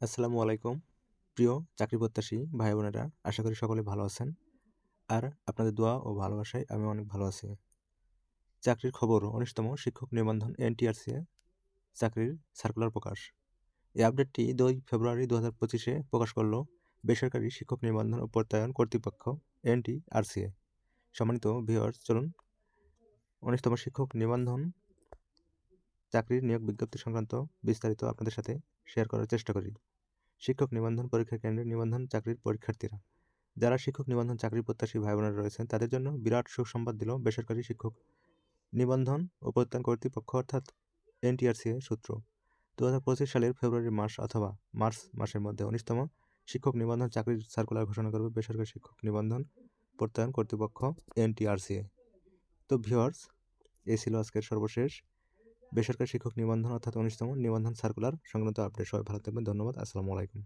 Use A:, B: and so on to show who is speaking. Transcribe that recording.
A: আসসালামু আলাইকুম। প্রিয় চাকরি প্রত্যাশী ভাই বোনেরা আশা করি সকলে ভালো আছেন। আর আপনাদের দোয়া ও ভালোবাসায় আমি অনেক ভালো আছি। চাকরির খবর উনিশতম শিক্ষক নিবন্ধন এনটিআরসি চাকরির সার্কুলার প্রকাশ। এই আপডেটটি দুই ফেব্রুয়ারি দু হাজার পঁচিশে প্রকাশ করল বেসরকারি শিক্ষক নিবন্ধন ও প্রত্যয়ন কর্তৃপক্ষ এনটিআরসিএ সম্মানিত ভিওয়ার্স চলুন উনিশতম শিক্ষক নিবন্ধন চাকরির নিয়োগ বিজ্ঞপ্তি সংক্রান্ত বিস্তারিত আপনাদের সাথে শেয়ার করার চেষ্টা করি। শিক্ষক নিবন্ধন পরীক্ষা কেন্দ্রে নিবন্ধন চাকরির পরীক্ষার্থীরা। যারা শিক্ষক নিবন্ধন চাকরি প্রত্যাশী ভাই বোনেরা রয়েছেন, তাদের জন্য বিরাট সুসংবাদ দিল বেসরকারি শিক্ষক নিবন্ধন ও প্রত্যয়ন কর্তৃপক্ষ, অর্থাৎ এনটিআরসি সূত্র। দু হাজার পঁচিশ সালের ফেব্রুয়ারি মাস অথবা মার্চ মাসের মধ্যে উনিশতম শিক্ষক নিবন্ধন চাকরির সার্কুলার ঘোষণা করবে বেসরকারি শিক্ষক নিবন্ধন প্রত্যয়ন কর্তৃপক্ষ এনটিআরসিএ তো ভিওয়ার্স এই ছিল আজকের সর্বশেষ। বেসরকারি শিক্ষক নিবন্ধন অর্থাৎ উনিশতম নিবন্ধন সার্কুলার সংক্রান্ত আপডেট সবাই ভালো থাকবেন, ধন্যবাদ, আসসালামু আলাইকুম।